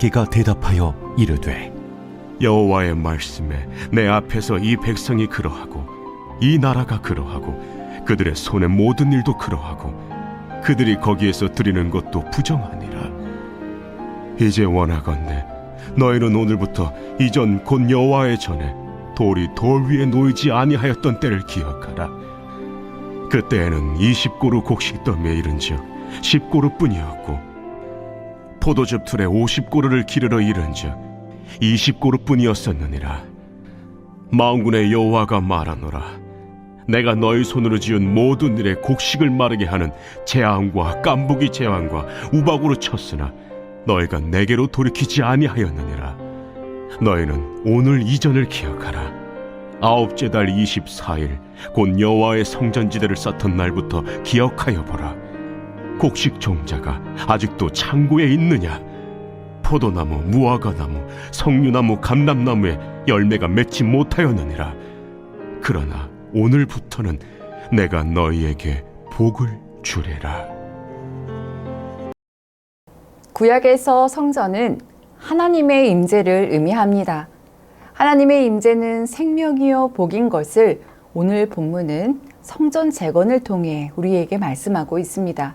학계가 대답하여 이르되 여호와의 말씀에 내 앞에서 이 백성이 그러하고 이 나라가 그러하고 그들의 손의 모든 일도 그러하고 그들이 거기에서 드리는 것도 부정하니라. 이제 원하건대 너희는 오늘부터 이전 곧 여호와의 전에 돌이 돌 위에 놓이지 아니하였던 때를 기억하라. 그때에는 20고루 곡식 더미에 이른즉 10고루 뿐이었고 포도즙 틀에 50고루를 기르러 이른즉 20고루 뿐이었었느니라. 망군의 여호와가 말하노라. 내가 너희 손으로 지은 모든 일에 곡식을 마르게 하는 재앙과 깐부기 재앙과 우박으로 쳤으나 너희가 내게로 돌이키지 아니하였느니라. 너희는 오늘 이전을 기억하라. 아홉째 달 24일 곧 여호와의 성전지대를 쌓던 날부터 기억하여 보라 곡식 종자가 아직도 창고에 있느냐 포도나무, 무화과나무, 석류나무, 감람나무에 열매가 맺지 못하였느니라. 그러나 오늘부터는 내가 너희에게 복을 주리라. 구약에서 성전은 하나님의 임재를 의미합니다. 하나님의 임재는 생명이요 복인 것을 오늘 본문은 성전 재건을 통해 우리에게 말씀하고 있습니다.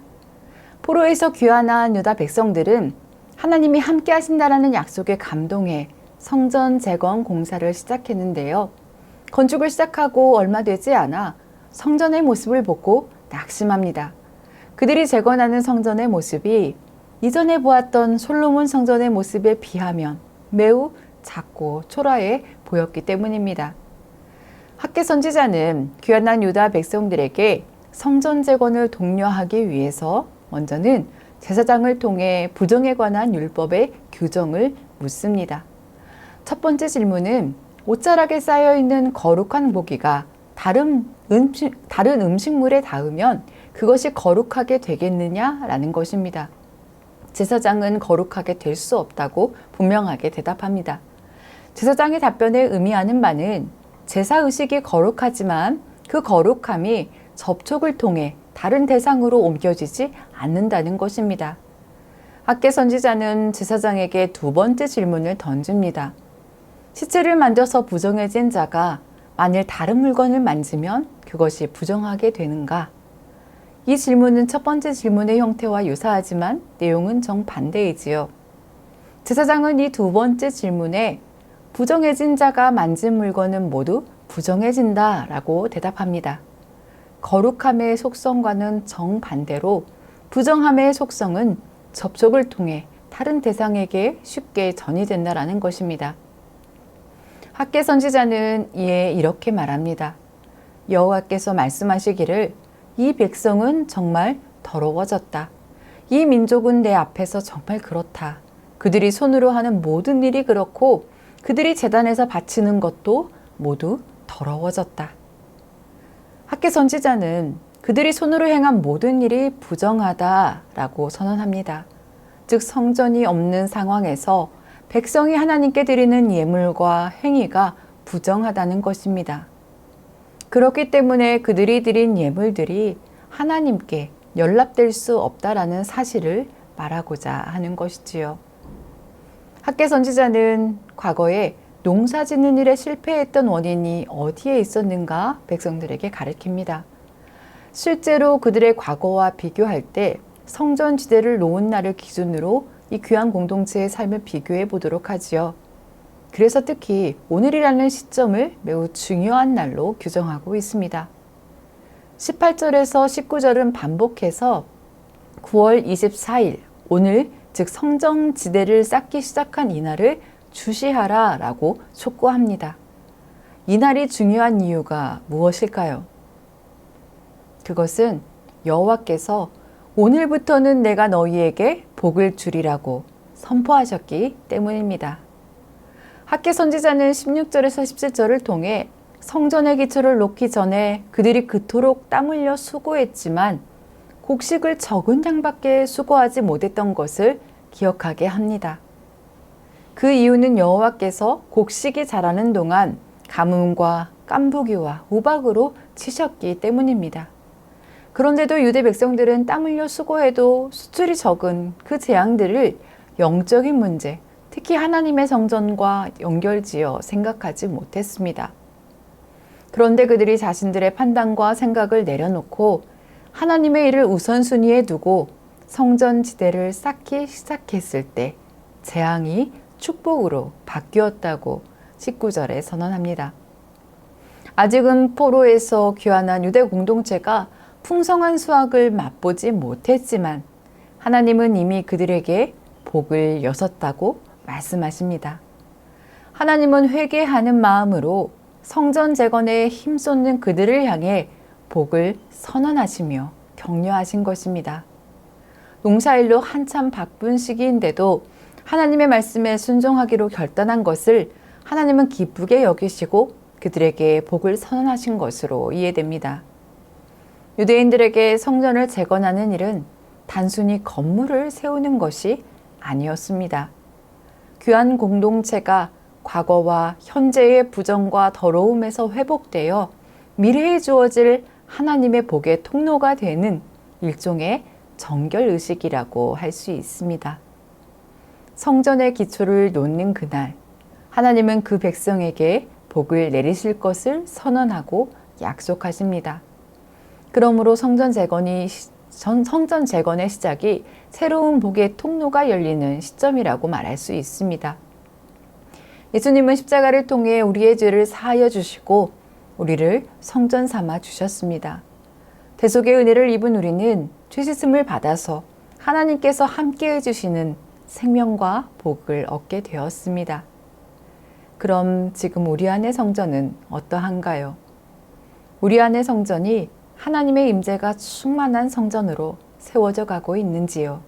포로에서 귀환한 유다 백성들은 하나님이 함께 하신다라는 약속에 감동해 성전 재건 공사를 시작했는데요. 건축을 시작하고 얼마 되지 않아 성전의 모습을 보고 낙심합니다. 그들이 재건하는 성전의 모습이 이전에 보았던 솔로몬 성전의 모습에 비하면 매우 작고 초라해 보였기 때문입니다. 학계 선지자는 귀환한 유다 백성들에게 성전 재건을 독려하기 위해서 먼저는 제사장을 통해 부정에 관한 율법의 규정을 묻습니다. 첫 번째 질문은 옷자락에 쌓여 있는 거룩한 고기가 다른 음식, 다른 음식물에 닿으면 그것이 거룩하게 되겠느냐라는 것입니다. 제사장은 거룩하게 될 수 없다고 분명하게 대답합니다. 제사장의 답변에 의미하는 바는 제사 의식이 거룩하지만 그 거룩함이 접촉을 통해 다른 대상으로 옮겨지지 않는다는 것입니다. 학계 선지자는 제사장에게 두 번째 질문을 던집니다. 시체를 만져서 부정해진 자가 만일 다른 물건을 만지면 그것이 부정하게 되는가? 이 질문은 첫 번째 질문의 형태와 유사하지만 내용은 정반대이지요. 제사장은 이 두 번째 질문에 부정해진 자가 만진 물건은 모두 부정해진다 라고 대답합니다. 거룩함의 속성과는 정반대로 부정함의 속성은 접촉을 통해 다른 대상에게 쉽게 전이된다라는 것입니다. 학계 선지자는 이에 이렇게 말합니다. 여호와께서 말씀하시기를 이 백성은 정말 더러워졌다. 이 민족은 내 앞에서 정말 그렇다. 그들이 손으로 하는 모든 일이 그렇고 그들이 재단에서 바치는 것도 모두 더러워졌다. 학계 선지자는 그들이 손으로 행한 모든 일이 부정하다라고 선언합니다. 즉 성전이 없는 상황에서 백성이 하나님께 드리는 예물과 행위가 부정하다는 것입니다. 그렇기 때문에 그들이 드린 예물들이 하나님께 연락될 수 없다라는 사실을 말하고자 하는 것이지요. 학계 선지자는 과거에 농사 짓는 일에 실패했던 원인이 어디에 있었는가 백성들에게 가르칩니다. 실제로 그들의 과거와 비교할 때 성전 지대를 놓은 날을 기준으로 이 귀한 공동체의 삶을 비교해 보도록 하지요. 그래서 특히 오늘이라는 시점을 매우 중요한 날로 규정하고 있습니다. 18절에서 19절은 반복해서 9월 24일, 오늘, 즉 성정 지대를 쌓기 시작한 이날을 주시하라 라고 촉구합니다. 이날이 중요한 이유가 무엇일까요? 그것은 여호와께서 오늘부터는 내가 너희에게 복을 주리라고 선포하셨기 때문입니다. 학계 선지자는 16절에서 17절을 통해 성전의 기초를 놓기 전에 그들이 그토록 땀 흘려 수고했지만 곡식을 적은 양밖에 수고하지 못했던 것을 기억하게 합니다. 그 이유는 여호와께서 곡식이 자라는 동안 가뭄과 깐부기와 우박으로 치셨기 때문입니다. 그런데도 유대 백성들은 땀 흘려 수고해도 수출이 적은 그 재앙들을 영적인 문제, 특히 하나님의 성전과 연결지어 생각하지 못했습니다. 그런데 그들이 자신들의 판단과 생각을 내려놓고 하나님의 일을 우선순위에 두고 성전 지대를 쌓기 시작했을 때 재앙이 축복으로 바뀌었다고 19절에 선언합니다. 아직은 포로에서 귀환한 유대 공동체가 풍성한 수확을 맛보지 못했지만 하나님은 이미 그들에게 복을 여섰다고 말씀하십니다. 하나님은 회개하는 마음으로 성전 재건에 힘쏟는 그들을 향해 복을 선언하시며 격려하신 것입니다. 농사일로 한참 바쁜 시기인데도 하나님의 말씀에 순종하기로 결단한 것을 하나님은 기쁘게 여기시고 그들에게 복을 선언하신 것으로 이해됩니다. 유대인들에게 성전을 재건하는 일은 단순히 건물을 세우는 것이 아니었습니다. 귀한 공동체가 과거와 현재의 부정과 더러움에서 회복되어 미래에 주어질 하나님의 복의 통로가 되는 일종의 정결 의식이라고 할 수 있습니다. 성전의 기초를 놓는 그날, 하나님은 그 백성에게 복을 내리실 것을 선언하고 약속하십니다. 그러므로 성전 재건이 전 성전 재건의 시작이 새로운 복의 통로가 열리는 시점이라고 말할 수 있습니다. 예수님은 십자가를 통해 우리의 죄를 사하여 주시고 우리를 성전 삼아 주셨습니다. 대속의 은혜를 입은 우리는 죄 씻음을 받아서 하나님께서 함께 해 주시는 생명과 복을 얻게 되었습니다. 그럼 지금 우리 안의 성전은 어떠한가요? 우리 안의 성전이 하나님의 임재가 충만한 성전으로 세워져 가고 있는지요?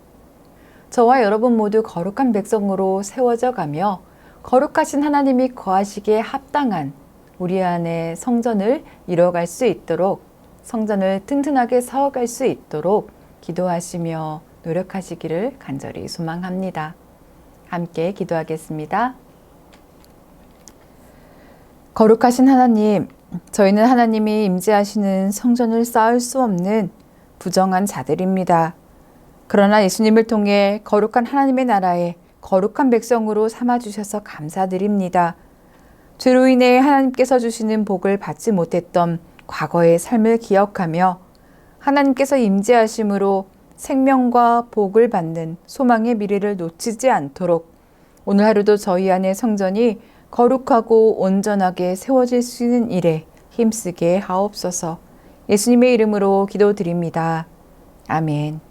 저와 여러분 모두 거룩한 백성으로 세워져 가며 거룩하신 하나님이 거하시기에 합당한 우리 안의 성전을 이뤄갈 수 있도록 성전을 튼튼하게 세워갈 수 있도록 기도하시며 노력하시기를 간절히 소망합니다. 함께 기도하겠습니다. 거룩하신 하나님, 저희는 하나님이 임재하시는 성전을 쌓을 수 없는 부정한 자들입니다. 그러나 예수님을 통해 거룩한 하나님의 나라에 거룩한 백성으로 삼아주셔서 감사드립니다. 죄로 인해 하나님께서 주시는 복을 받지 못했던 과거의 삶을 기억하며 하나님께서 임재하심으로 생명과 복을 받는 소망의 미래를 놓치지 않도록 오늘 하루도 저희 안의 성전이 거룩하고 온전하게 세워질 수 있는 일에 힘쓰게 하옵소서 예수님의 이름으로 기도드립니다. 아멘.